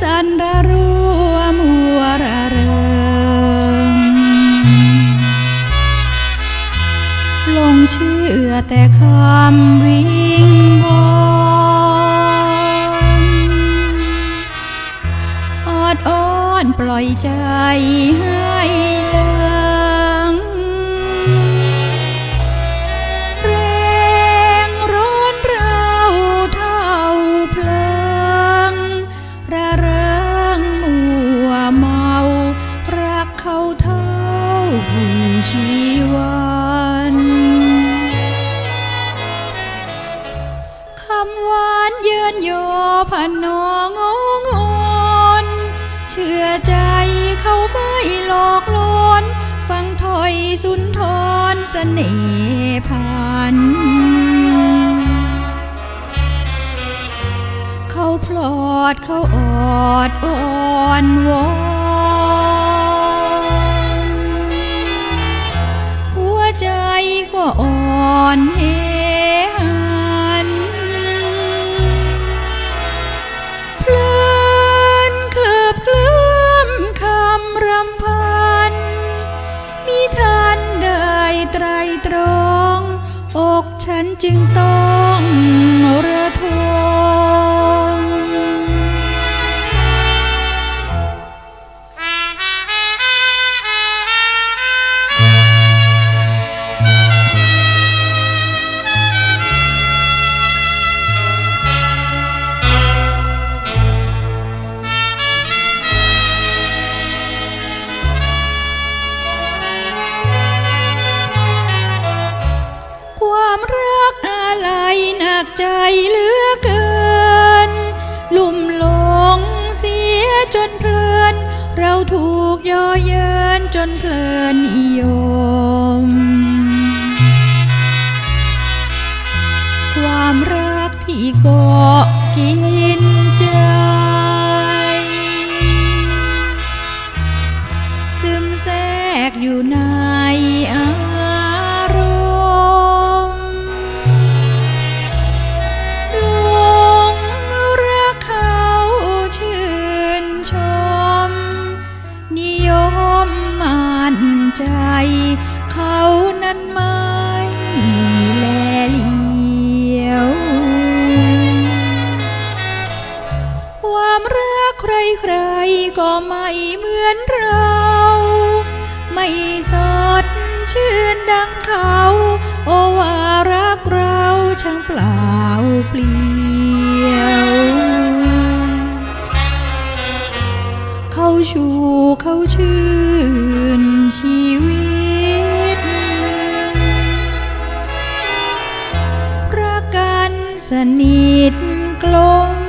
สันระรัวมัวระเริงลงเชื่อแต่คำวิงวอนอดอ้อนปล่อยใจให้ ชื่อใจเขาไม่หลอกลอน ฟังถอยสุนทรเสน่ห์พัน เขาพลอดเขาออดอ่อนวอนหัวใจก็อ่อน ฉันจึงต้อง หนักใจเหลือเกิน ลุ่มหลงเสียจนเพลิน เราถูกย่อเยินจนเพลินนิยม ความรักที่กาะกินใจซึมแทรกอยู่ในอา ใครๆก็ไม่เหมือนเรา ไม่สดชื่นดังเขา โอวารักเราช่างเปล่าเปลี่ยวเขาชูเขาชื่นชีวิต รักกันสนิทกลม